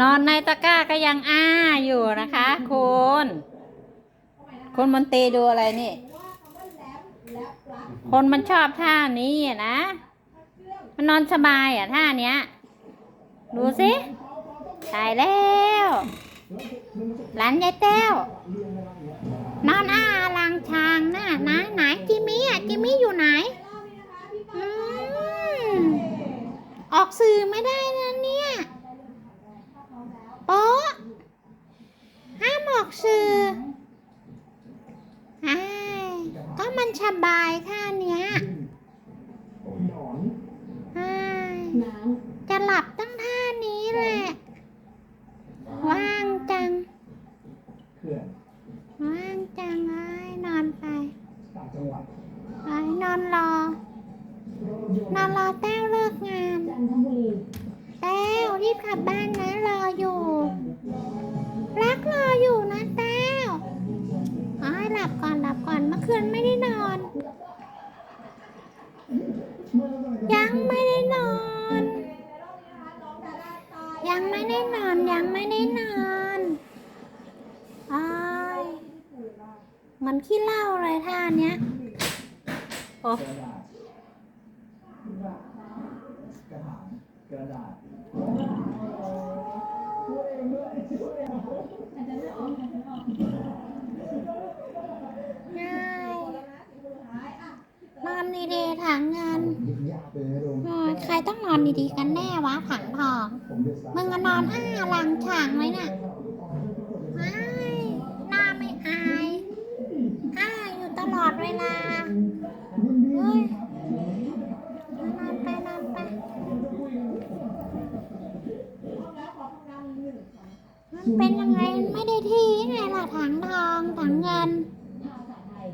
นอนในตะกร้าก็ยังอ้าอยู่นะคะคุณคนมันเตดูอะไรนี่ คนมันชอบท่านี้นะ มันนอนสบายอะท่าเนี้ย ดูสิตายแล้วหลานยายแต้วนอนอ้าลังชางน่ะนะไหนจิมี่อะจิมมี่อยู่ไหนอืมออกสื่อไม่ได้นะเนี่ยโป๊ะ ห้ามอกสื่ออ้ก็มันสบายท่าเนี้ยอ้จะหลับตั้งท่านี้แหละ ว่างจัง ว่างจังไอ้นอนไป ไอ้นอนรอ นอนรอแต้วเลิกงาน แต้วรีบกลับบ้านนะรออยู่ ก่อนหลับก่อนเมื่อคืนไม่ได้นอน ยังไม่ได้นอน ยังไม่ได้นอนยังไม่ได้นอนอ้ายมันขี้เล้าเลยท่าเนี้ยโอ้กระดาษกระถางกระดาษง่ายน อนดีๆถังเงินยิบยากเลยนะลุงเออใครต้องนอนดีๆกันแน่วะถังทองผมเดือดร้อนมึงก็นอนอ้าหลังฉางไว้น่ะไอ้หน้าไม่อายอ้าอยู่ตลอดเวลา เฮ้ยนอนไปนอนไปมันเป็นยังไงมันไม่ได้ที่ไงล่ะถังทองถังเงินภาษาไทย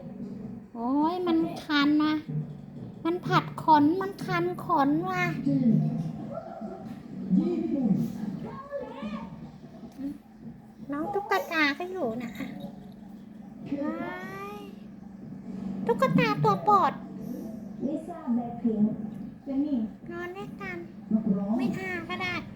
โอ้ยมันคันว่ะมัน ผัดขนมันคันขนว่ะน้องตุ๊กตาก็อยู่นะว้ายตุ๊กตาตัวโปรดลิซ่าแบล็คพิงค์เจนนี่นอนด้วยกันนักร้องไม่อ้าก็ได้น